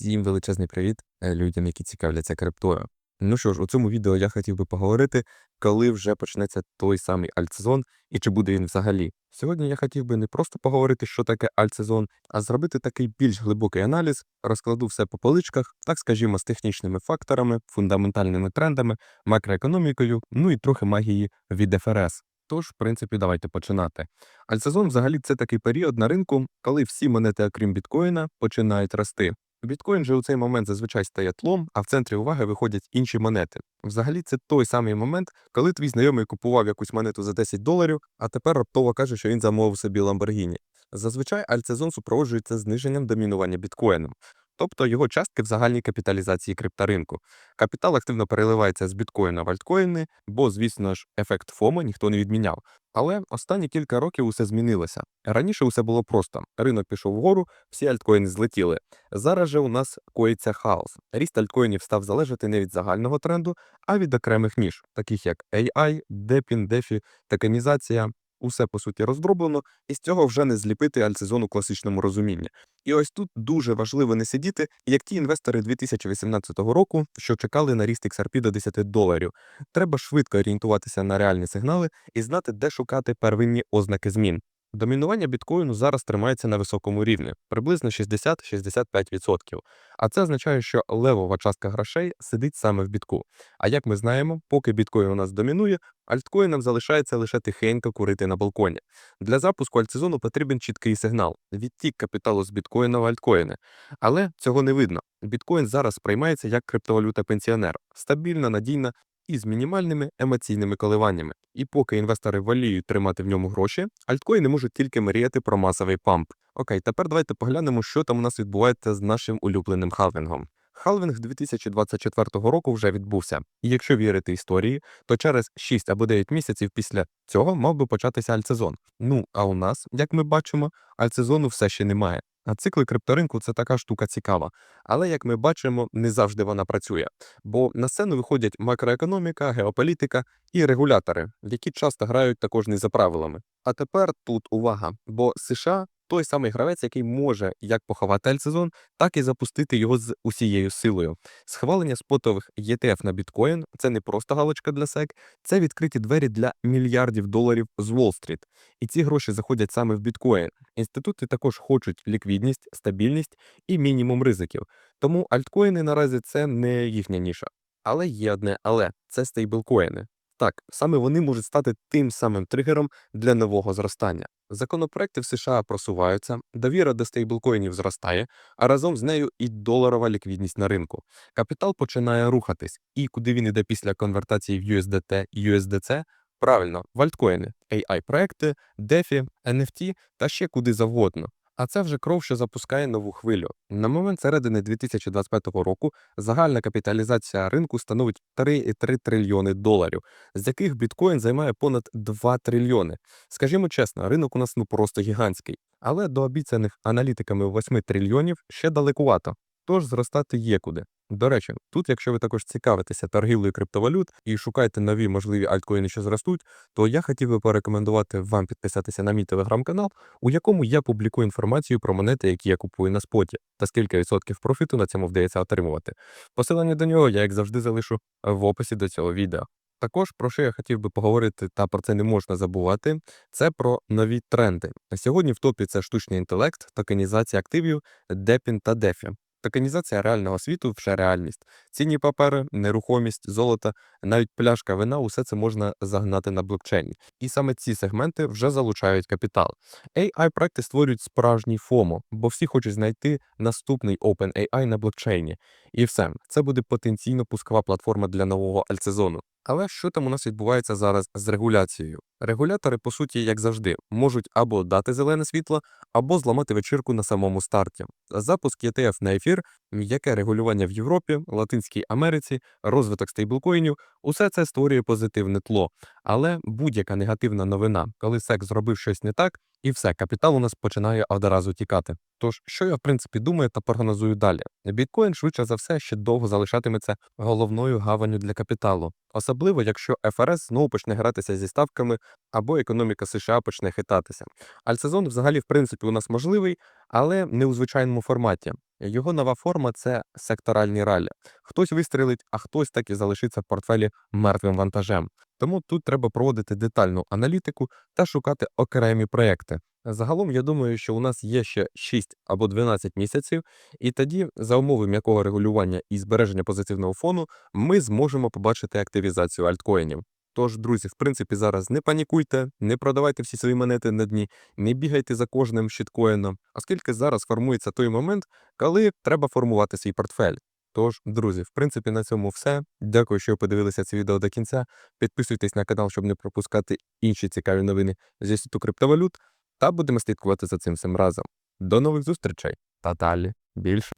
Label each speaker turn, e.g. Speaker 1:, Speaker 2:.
Speaker 1: Всім величезний привіт е, людям, які цікавляться криптою. Ну що ж, у цьому відео я хотів би поговорити, коли вже почнеться той самий альтсезон і чи буде він взагалі. Сьогодні я хотів би не просто поговорити, що таке альтсезон, а зробити такий більш глибокий аналіз, розкладу все по поличках, так скажімо, з технічними факторами, фундаментальними трендами, макроекономікою, ну і трохи магії від ФРС. Тож, в принципі, давайте починати. Альтсезон взагалі це такий період на ринку, коли всі монети, окрім біткоїна, починають рости. Біткоін же у цей момент зазвичай стає тлом, а в центрі уваги виходять інші монети. Взагалі, це той самий момент, коли твій знайомий купував якусь монету за 10 доларів, а тепер раптово каже, що він замовив собі Lamborghini. Зазвичай альтсезон супроводжується зниженням домінування біткоїном, тобто його частки в загальній капіталізації крипторинку. Капітал активно переливається з біткоїна в альткоїни, бо, звісно ж, ефект ФОМО ніхто не відміняв. Але останні кілька років усе змінилося. Раніше усе було просто: ринок пішов вгору, всі альткоїни злетіли. Зараз же у нас коїться хаос. Ріст альткоїнів став залежати не від загального тренду, а від окремих ніж, таких як AI, DePIN, DeFi, токенізація. Усе по суті роздроблено, і з цього вже не зліпити альтсезон у класичному розумінні. І ось тут дуже важливо не сидіти, як ті інвестори 2018 року, що чекали на ріст XRP до 10 доларів. Треба швидко орієнтуватися на реальні сигнали і знати, де шукати первинні ознаки змін. Домінування біткоїну зараз тримається на високому рівні, приблизно 60-65%. А це означає, що левова частка грошей сидить саме в бітку. А як ми знаємо, поки біткоін у нас домінує, альткоїнам залишається лише тихенько курити на балконі. Для запуску альтсезону потрібен чіткий сигнал відтік капіталу з біткоїна в альткоїни. Але цього не видно. Біткоін зараз сприймається як криптовалюта пенсіонер, стабільна, надійна і з мінімальними емоційними коливаннями. І поки інвестори воліють тримати в ньому гроші, альткоїни можуть тільки мріяти про масовий памп. Окей, тепер давайте поглянемо, що там у нас відбувається з нашим улюбленим халвінгом. Халвінг 2024 року вже відбувся, і якщо вірити історії, то через 6 або 9 місяців після цього мав би початися альтсезон. Ну а у нас, як ми бачимо, альтсезону все ще немає. А цикли крипторинку це така штука цікава. Але як ми бачимо, не завжди вона працює. Бо на сцену виходять макроекономіка, геополітика і регулятори, які часто грають також не за правилами. А тепер тут увага, бо США той самий гравець, який може як поховати альтсезон, так і запустити його з усією силою. Схвалення спотових ETF на біткоін це не просто галочка для SEC, це відкриті двері для мільярдів доларів з Уолл-стріт. І ці гроші заходять саме в біткоін. Інститути також хочуть ліквідність, стабільність і мінімум ризиків. Тому альткоїни наразі це не їхня ніша. Але є одне але це стейблкоїни. Так, саме вони можуть стати тим самим тригером для нового зростання. Законопроекти в США просуваються, довіра до стейблкоїнів зростає, а разом з нею і доларова ліквідність на ринку. Капітал починає рухатись, і куди він іде після конвертації в USDT і USDC? Правильно, в альткоїни, AI-проекти, DeFi, NFT та ще куди завгодно. А це вже кров, що запускає нову хвилю. На момент середини 2025 року загальна капіталізація ринку становить 3,3 трильйони доларів, з яких біткоін займає понад 2 трильйони. Скажімо чесно, ринок у нас ну просто гігантський, але до обіцяних аналітиками 8 трильйонів ще далекувато. Тож зростати є куди. До речі, тут, якщо ви також цікавитеся торгівлею криптовалют і шукаєте нові можливі альткоїни, що зростуть, то я хотів би порекомендувати вам підписатися на мій телеграм-канал, у якому я публікую інформацію про монети, які я купую на споті, та скільки відсотків профіту на цьому вдається отримувати. Посилання до нього я, як завжди, залишу в описі до цього відео. Також про що я хотів би поговорити, та про це не можна забувати, це про нові тренди. Сьогодні в топі це штучний інтелект, токенізація активів, депін та дефі. Токенізація реального світу вже реальність. Цінні папери, нерухомість, золото, навіть пляшка вина усе це можна загнати на блокчейні. І саме ці сегменти вже залучають капітал. AI проекти створюють справжній ФОМО, бо всі хочуть знайти наступний OpenAI на блокчейні. І все, це буде потенційно пускова платформа для нового альтсезону. Але що там у нас відбувається зараз з регуляцією? Регулятори, по суті, як завжди, можуть або дати зелене світло, або зламати вечірку на самому старті. Запуск ETF на ефір, м'яке регулювання в Європі, Латинській Америці, розвиток стейблкоїнів усе це створює позитивне тло. Але будь-яка негативна новина, коли СЕК зробив щось не так, і все, капітал у нас починає одразу тікати. Тож, що я в принципі думаю та прогнозую далі? Біткоін швидше за все ще довго залишатиметься головною гаванню для капіталу, особливо якщо ФРС знову почне гратися зі ставками або економіка США почне хитатися. Альтсезон взагалі, в принципі, у нас можливий, але не у звичайному форматі. Його нова форма це секторальні ралі. Хтось вистрілить, а хтось так і залишиться в портфелі мертвим вантажем. Тому тут треба проводити детальну аналітику та шукати окремі проекти. Загалом, я думаю, що у нас є ще 6 або 12 місяців, і тоді, за умови м'якого регулювання і збереження позитивного фону, ми зможемо побачити активізацію альткоїнів. Тож, друзі, в принципі, зараз не панікуйте, не продавайте всі свої монети на дні, не бігайте за кожним щиткоїном, оскільки зараз формується той момент, коли треба формувати свій портфель. Тож, друзі, в принципі, на цьому все. Дякую, що ви подивилися це відео до кінця. Підписуйтесь на канал, щоб не пропускати інші цікаві новини зі світу криптовалют, та будемо слідкувати за цим всім разом. До нових зустрічей та далі більше.